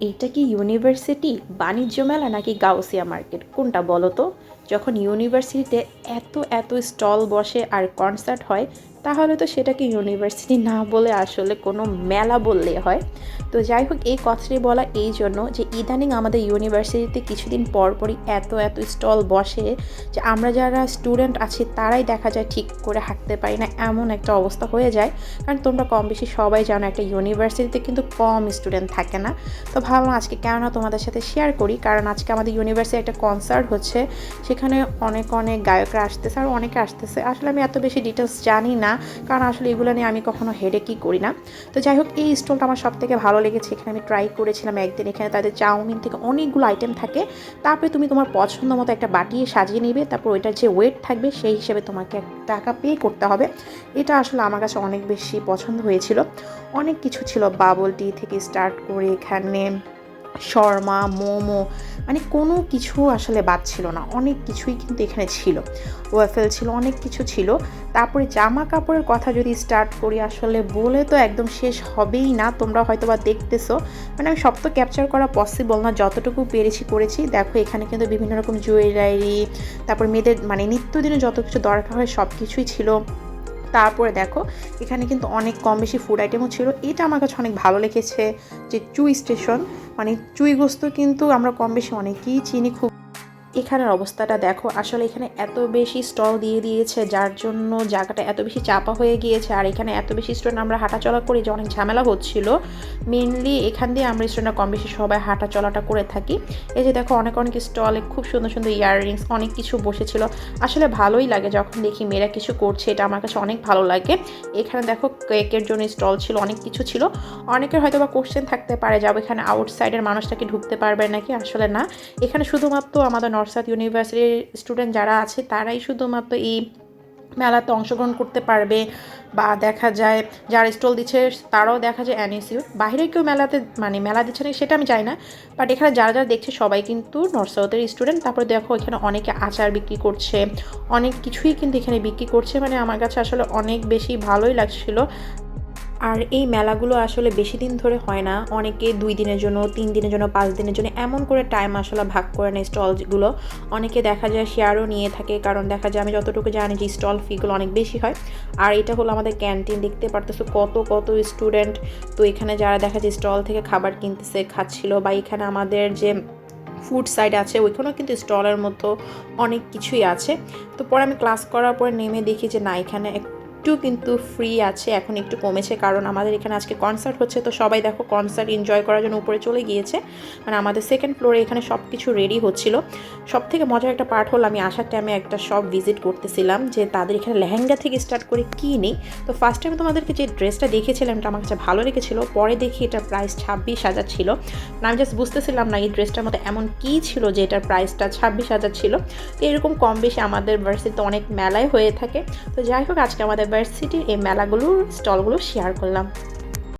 এইটা কি ইউনিভার্সিটি? বাণিজ্য মেলা নাকি গাউসিয়া মার্কেট? কোনটা বলো তো? যখন ইউনিভার্সিটিতে এত এত স্টল বসে আর কনসার্ট হয়, তাহলে তো সেটাকে ইউনিভার্সিটি না বলে আসলে কোনো মেলা বললে হয়। তো যাই হোক, এই কথাটি বলা এই জন্য যে ইদানিং আমাদের ইউনিভার্সিটিতে কিছুদিন পর পরই এত এত স্টল বসে যে আমরা যারা স্টুডেন্ট আছি, তারাই দেখা যায় ঠিক করে হাঁটতে পারি না, এমন একটা অবস্থা হয়ে যায়। কারণ তোমরা কম বেশি সবাই জানো, একটা ইউনিভার্সিটিতে কিন্তু কম স্টুডেন্ট থাকে না। তো ভাবলাম আজকে কেননা তোমাদের সাথে শেয়ার করি, কারণ আজকে আমাদের ইউনিভার্সিটি একটা কনসার্ট হচ্ছে সেখানে অনেক অনেক গায়করা আসতেছে আর অনেকে আসতেছে। আসলে আমি এত বেশি ডিটেলস জানি না, কারণ আসলে এগুলো নিয়ে আমি কখনো হেডে কি করি না। তো যাই হোক, এই স্টলটা আমার সব থেকে ভালো লেগেছে। এখানে আমি ট্রাই করেছিলাম একদিন। এখানে তাদের চাউমিন থেকে অনেকগুলো আইটেম থাকে। তারপরে তুমি তোমার পছন্দ মতো একটা বাটিয়ে সাজিয়ে নেবে। তারপর ওইটার যে ওয়েট থাকবে, সেই হিসেবে তোমাকে টাকা পে করতে হবে। এটা আসলে আমার কাছে অনেক বেশি পছন্দ হয়েছিল। অনেক কিছু ছিল বাবল টি থেকে স্টার্ট করে এখানে শর্মা, মোমো মানে কোনো কিছু আসলে বাদ ছিল না। অনেক কিছুই কিন্তু এখানে ছিল। ওয়েফেল ছিল, অনেক কিছু ছিল। তারপরে জামা কাপড়ের কথা যদি স্টার্ট করি, আসলে বলে তো একদম শেষ হবেই না। তোমরা হয়তো বা দেখতেছো। মানে আমি সব তো ক্যাপচার করা পসিবল না। যতটুকু পেরেছি, করেছি। দেখো, এখানে কিন্তু বিভিন্ন রকম জুয়েলারি তারপর মেয়েদের মানে নিত্যদিনে যত কিছু দরকার হয় সব কিছুই ছিল। তারপরে দেখো, এখানে কিন্তু অনেক কম বেশি ফুড আইটেমও ছিল। এটা আমার কাছে অনেক ভালো লেগেছে যে চুই স্টেশন মানে চুই গোস্ত কিন্তু আমরা কম বেশি অনেকেই চিনি খুব এখানের অবস্থাটা দেখো, আসলে এখানে এত বেশি স্টল দিয়ে দিয়েছে, যার জন্য জায়গাটা এত বেশি চাপা হয়ে গিয়েছে, আর এখানে এত বেশি স্টুডেন্ট আমরা হাঁটাচলা করি যে অনেক ঝামেলা হচ্ছিল। মেনলি এখান দিয়ে আমরা স্টুডেন্টরা কম বেশি সবাই হাঁটা চলাটা করে থাকি। এই যে দেখো, অনেক অনেক স্টলে খুব সুন্দর সুন্দর ইয়াররিংস অনেক কিছু বসেছিল। আসলে ভালোই লাগে যখন দেখি মেয়েরা কিছু করছে, এটা আমার কাছে অনেক ভালো লাগে। এখানে দেখো, কেকের জন্য স্টল ছিল, অনেক কিছু ছিল। অনেকের হয়তো বা কোশ্চেন থাকতে পারে যাব এখানে আউটসাইডের মানুষটাকে ঢুকতে পারবে নাকি? আসলে না। এখানে শুধুমাত্র আমাদের নর্সাদ ইউনিভার্সিটির স্টুডেন্ট যারা আছে, তারাই শুধুমাত্র এই মেলাতে অংশগ্রহণ করতে পারবে বা দেখা যায় যারা স্টল দিচ্ছে, তারাও দেখা যায় এনএসইউ বাইরে কেউ মেলাতে মানে মেলা দিচ্ছে না, সেটা আমি জানি না। বাট এখানে যারা যারা দেখছে, সবাই কিন্তু নর্থ সাউথের স্টুডেন্ট তারপরে দেখো, এখানে অনেকে আচার বিক্রি করছে। অনেক কিছুই কিন্তু এখানে বিক্রি করছে। মানে আমার কাছে আসলে অনেক বেশি ভালোই লাগছিল। আর এই মেলাগুলো আসলে বেশি দিন ধরে হয় না। অনেকে দুই দিনের জন্য, তিন দিনের জন্য, পাঁচ দিনের জন্য এমন করে টাইম আসলে ভাগ করে নেয় স্টলগুলো। অনেকে দেখা যায় শেয়ারও নিয়ে থাকে, কারণ দেখা যায় আমি যতটুকু জানি যে স্টল ফিগুলো অনেক বেশি হয়। আর এটা হলো আমাদের ক্যান্টিন দেখতে পারতেছো কত কত স্টুডেন্ট তো এখানে যারা দেখা যায় স্টল থেকে খাবার কিনতেছে, খাচ্ছিল বা এখানে আমাদের যে ফুড সাইড আছে, ওইখানেও কিন্তু স্টলের মতো অনেক কিছুই আছে। তো পরে আমি ক্লাস করার পরে নেমে দেখি যে না, এখানে একটু কিন্তু ফ্রি আছে, এখন একটু কমেছে। কারণ আমাদের এখানে আজকে কনসার্ট হচ্ছে, তো সবাই দেখো কনসার্ট এনজয় করার জন্য উপরে চলে গিয়েছে। মানে আমাদের সেকেন্ড ফ্লোরে এখানে সব কিছু রেডি হচ্ছিল। সব থেকে মজার একটা পার্ট হলো, আমি আসার টাইমে একটা শপ ভিজিট করতেছিলাম, যে তাদের এখানে লেহেঙ্গা থেকে স্টার্ট করে, কী নেই? তো ফার্স্ট টাইম তোমাদেরকে যে ড্রেসটা দেখেছিলাম এটা আমার কাছে ভালো লেগেছিলো। পরে দেখি এটার প্রাইস ছাব্বিশ হাজার ছিল। না আমি জাস্ট বুঝতেছিলাম না এই ড্রেসটার মধ্যে এমন কী ছিল যে এটার প্রাইসটা ছাব্বিশ হাজার ছিল। তো এরকম কম বেশি আমাদের ভার্সিটিতে অনেক মেলায় হয়ে থাকে। তো যাই হোক, আজকে আমাদের ভার্সিটির এই মেলাগুলোর স্টলগুলো শেয়ার করলাম।